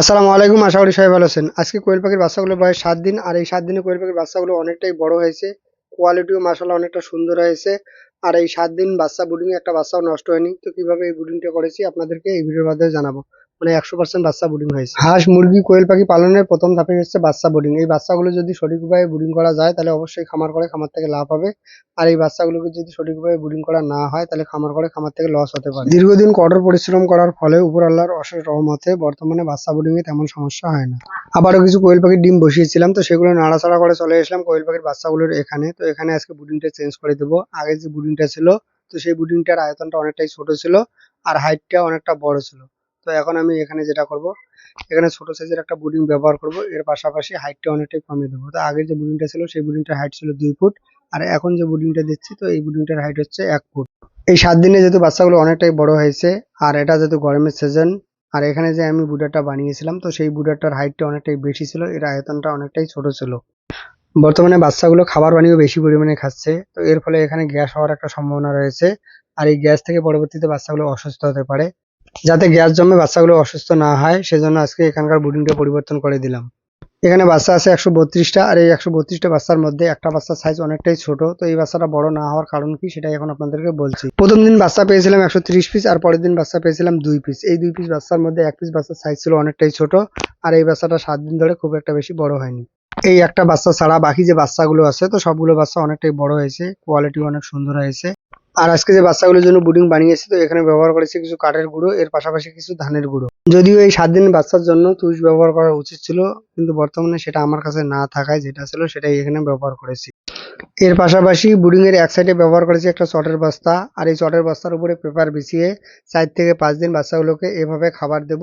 আসসালামু আলাইকুম, আশা করি সবাই ভালো আছেন। আজকে কোয়েল পাখির বাচ্চাগুলো প্রায় সাত দিন, আর এই সাত দিনে কোয়েল পাখির বাচ্চাগুলো অনেকটাই বড় হয়েছে। কোয়ালিটিও মাসাল্লাহ অনেকটা সুন্দর হয়েছে। আর এই সাত দিন বাচ্চা বুডিং একটা বাচ্চাও নষ্ট হয়নি। তো কীভাবে এই বুডিংটা করেছি আপনাদেরকে এই ভিডিওর মাধ্যমে জানাব। মানে একশো পার্সেন্ট বাচ্চা বুডিং হয়েছে। হাঁস, মুরগি, কোয়েল পাখি পালনের প্রথম ধাপে হচ্ছে বাচ্চা বুডিং এই বাচ্চাগুলো যদি সঠিকভাবে বুডিং করা যায়, তাহলে অবশ্যই খামার করে খামার থেকে লাভ হবে। আর এই বাচ্চাগুলোকে যদি সঠিক সঠিকভাবে বুডিং করা না হয়, তাহলে খামার করে খামার থেকে লস হতে পারে। দীর্ঘদিন কঠোর পরিশ্রম করার ফলে উপর আল্লাহর অশেষ রহমতে বর্তমানে বাচ্চা বুডিং এ তেমন সমস্যা হয় না। আবারও কিছু কোয়েল পাখির ডিম বসিয়েছিলাম, তো সেগুলো নাড়াচাড়া করে চলে এসলাম কোয়েল পাখির বাচ্চাগুলোর এখানে। তো এখানে আজকে বুডিংটা চেঞ্জ করে দেবো। আগে যে বুডিংটা ছিল, তো সেই বুডিংটার আয়তনটা অনেকটাই ছোট ছিল, আর হাইটটা অনেকটা বড় ছিল। তো এখন আমি এখানে যেটা করব, এখানে ছোট সাইজের একটা বুডিং ব্যবহার করব। এর পাশাপাশি হাইটটা অনেকটাই কমিয়ে দেবো। তো আগে যে বুডিংটা ছিল, সেই বুডিংটার হাইট ছিল দুই ফুট আর এখন যে বুডিংটা দিচ্ছি তো এই বুডিংটার হাইট হচ্ছে এক ফুট। এই সাত দিনে যেহেতু বাচ্চাগুলো অনেকটাই বড় হয়েছে আর এটা যেহেতু গরমের সিজন আর এখানে যে আমি বুডারটা বানিয়েছিলাম, তো সেই বুডারটার হাইটটা অনেকটাই বেশি ছিল, এর আয়তনটা অনেকটাই ছোট ছিল। বর্তমানে বাচ্চাগুলো খাবার পানিও বেশি পরিমাণে খাচ্ছে, তো এর ফলে এখানে গ্যাস হওয়ার একটা সম্ভাবনা রয়েছে। আর এই গ্যাস থেকে পরবর্তীতে বাচ্চাগুলো অসুস্থ হতে পারে। যাতে গ্যাস জমে বাচ্চাগুলো অসুস্থ না হয়, সেজন্য আজকে এখানকার বুডিংটা পরিবর্তন করে দিলাম। এখানে বাচ্চা আছে একশো বত্রিশটা, আর এই একশো বত্রিশটা বাচ্চার মধ্যে একটা বাচ্চার সাইজ অনেকটাই ছোট, তো এই বাচ্চাটা বড় না হওয়ার কারণ কি সেটাই এখন আপনাদেরকে বলছি। প্রথম দিন বাচ্চা পেয়েছিলাম একশো ত্রিশ পিস আর পরের দিন বাচ্চা পেয়েছিলাম দুই পিস এই দুই পিস বাচ্চার মধ্যে এক পিস বাচ্চার সাইজ ছিল অনেকটাই ছোট, আর এই বাচ্চাটা সাত দিন ধরে খুব একটা বেশি বড় হয়নি। এই একটা বাচ্চা ছাড়া বাকি যে বাচ্চাগুলো আছে, তো সবগুলো বাচ্চা অনেকটাই বড় হয়েছে কোয়ালিটি অনেক সুন্দর হয়েছে। আর আজকে যে বাচ্চাগুলোর জন্য বুডিং বানিয়েছি, তো এখানে ব্যবহার করেছি কিছু কাঠের গুঁড়ো, এর পাশাপাশি কিছু ধানের গুঁড়ো। যদিও এই সাত দিন বাচ্চার জন্য তুষ ব্যবহার করা উচিত ছিল, কিন্তু বর্তমানে সেটা আমার কাছে না থাকায় যেটা ছিল সেটাই এখানে ব্যবহার করেছি। এর পাশাপাশি বুডিং এর এক সাইডে ব্যবহার করেছি একটা চটের বস্তা, আর এই চটের বস্তার উপরে পেপার বিছিয়ে চার থেকে পাঁচ দিন বাচ্চাগুলোকে এভাবে খাবার দেব।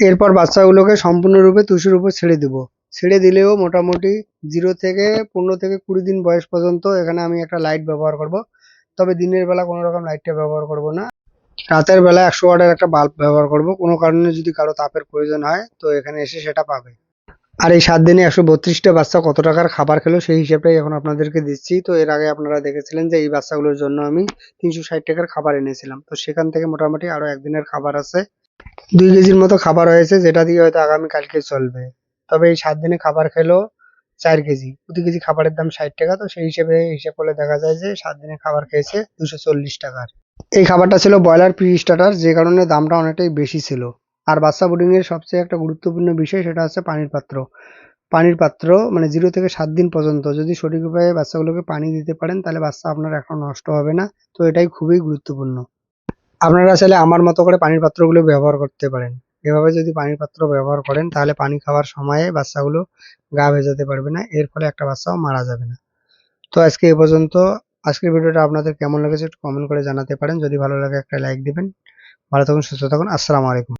এরপর বাচ্চাগুলোকে সম্পূর্ণরূপে তুষের উপর ছেড়ে দেব। ছেড়ে দিলেও মোটামুটি জিরো থেকে পনেরো থেকে কুড়ি দিন বয়স পর্যন্ত এখানে আমি একটা লাইট ব্যবহার করব। তবে দিনের বেলা কোনো রকম লাইটটা ব্যবহার করব না। রাতের বেলা একশো ওয়াটের একটা বাল্ব ব্যবহার করব। কোনো কারণে যদি কারও তাপের প্রয়োজন হয়, তো এখানে এসে সেটা পাবে। আর এই সাত দিনে একশো বত্রিশটা বাচ্চা কত টাকার খাবার খেলো সেই হিসেবটাই এখন আপনাদেরকে দিচ্ছি। তো এর আগে আপনারা দেখেছিলেন যে এই বাচ্চাগুলোর জন্য আমি তিনশো ষাট টাকার খাবার এনেছিলাম। তো সেখান থেকে মোটামুটি আরও একদিনের খাবার আছে। দুই কেজির মতো খাবার হয়েছে, যেটা দিয়ে হয়তো আগামী কালকে চলবে। তবে এই সাত দিনে খাবার খেলো চার কেজি। প্রতি কেজি খাবারের দাম ষাট টাকা, তো সেই হিসেবে হিসেব করলে দেখা যায় যে সাত দিনে খাবার খেয়েছে দুশো চল্লিশ টাকার। এই খাবারটা ছিল ব্রয়লার প্রি স্টার্টার, যে কারণে দামটা অনেকটাই বেশি ছিল। আর বাচ্চা বোর্ডিং এর সবচেয়ে একটা গুরুত্বপূর্ণ বিষয় সেটা হচ্ছে পানির পাত্র। পানির পাত্র মানে জিরো থেকে সাত দিন পর্যন্ত যদি সঠিক উপায়ে বাচ্চাগুলোকে পানি দিতে পারেন, তাহলে বাচ্চা আপনার এখন নষ্ট হবে না। তো এটাই খুবই গুরুত্বপূর্ণ। আপনারা চাইলে আমার মতো করে পানির পাত্রগুলো ব্যবহার করতে পারেন। এভাবে যদি পানির পাত্র ব্যবহার করেন, তাহলে পানি খাওয়ার সময়ে বাচ্চাগুলো গা ভেজাতে পারবে না, এর ফলে একটা বাচ্চাও মারা যাবে না। তো আজকে এ পর্যন্ত, আজকের ভিডিওটা আপনাদের কেমন লেগেছে একটু কমেন্ট করে জানাতে পারেন। যদি ভালো লাগে একটা লাইক দিবেন। ভালো থাকুন, সুস্থ থাকুন, আসসালামু আলাইকুম।